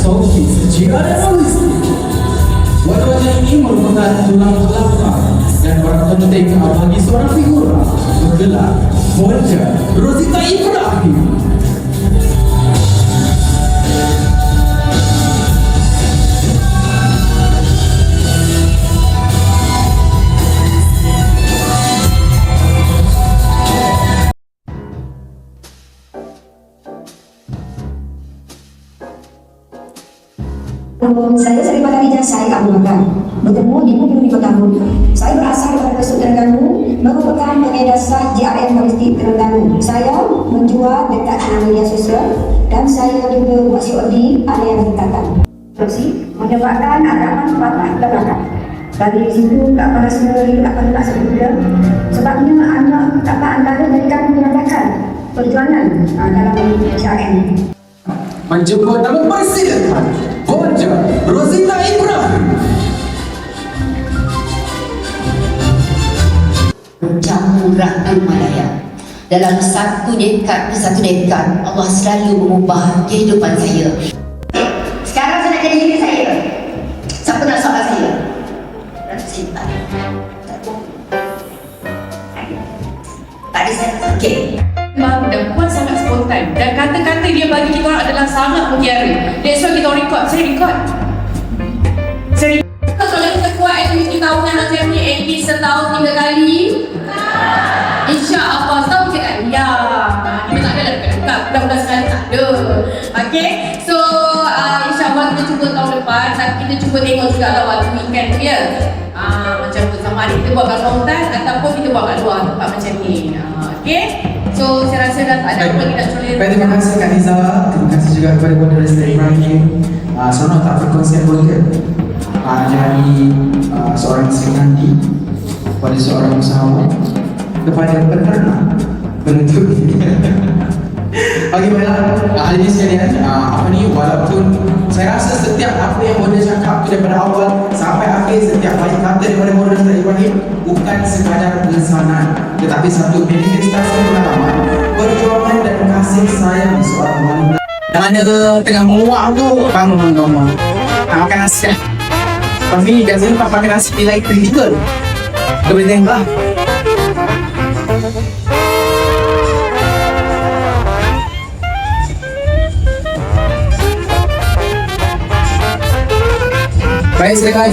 Stokis Giannis Wajah ini merupakan tulang belakang dan orang penting bagi seorang figura bergelar Monja Rosita Ibrahim Saya Seri Patari Jasa Kak Abdul Bertemu di Bumi di Bumi. Saya berasal daripada Besut Terengganu, merupakan pengedar sah JRM Logistik Terengganu. Saya menjual dekat dalam media sosial dan saya juga buat COD yang tingkatan. Terus menyebabkan ada patah ke belakang. Dari situ tak pada sendiri, tak pada nak sebutnya. Sebabnya anak tak tak antara mereka menandakan perjuangan ah, dalam JRM. menjemput nama Presiden Malaya. Dalam satu dekad ke satu dekad, Allah selalu mengubah kehidupan saya. Sekarang saya nak jadi diri saya. Siapa nak soal saya? Rasa cinta. Tak. Tadi saya okey. Memang dan Puan sangat spontan dan kata-kata dia bagi kita orang adalah sangat mutiara. That's why kita record. Saya record. Okay. So uh, insyaAllah kita cuba tahun depan dan kita cuba tengok juga lah waktu weekend tu ya. Ah, macam tu sama ada kita buat kat Lontan ataupun kita buat kat luar tempat macam ni. Ah, okay. So saya rasa dah tak ada apa lagi nak cerita. Baik, terima kasih Kak Niza Terima kasih juga kepada Bonda Rosita Ibrahim uh, Seronok tak berkongsian bonda uh, Dari uh, seorang Sri Kandi Kepada seorang usahawan Kepada peternak Penuntut Baiklah. Uh, Hadirin sekalian uh, Apa ni Walaupun Saya rasa setiap apa yang Bonda cakap tu Daripada awal Sampai akhir Setiap banyak kata daripada Bonda Rosita Ibrahim Bukan sekadar pesanan. Tetapi satu manifestasi pengalaman Perjuangan dan kasih sayang seorang wanita. Yang mana tu tengah muak tu. Bangun bangun bangun. Nak makan nasi. Tapi biasanya tak makan nasi. Bila itu kritikal Dia boleh tengok lah Mas você vai.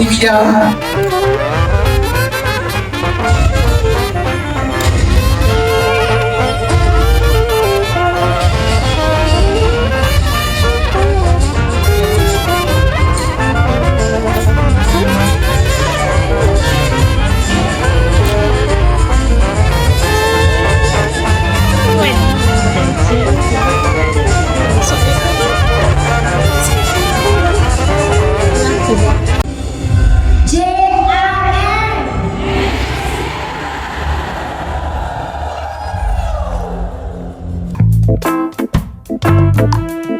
Música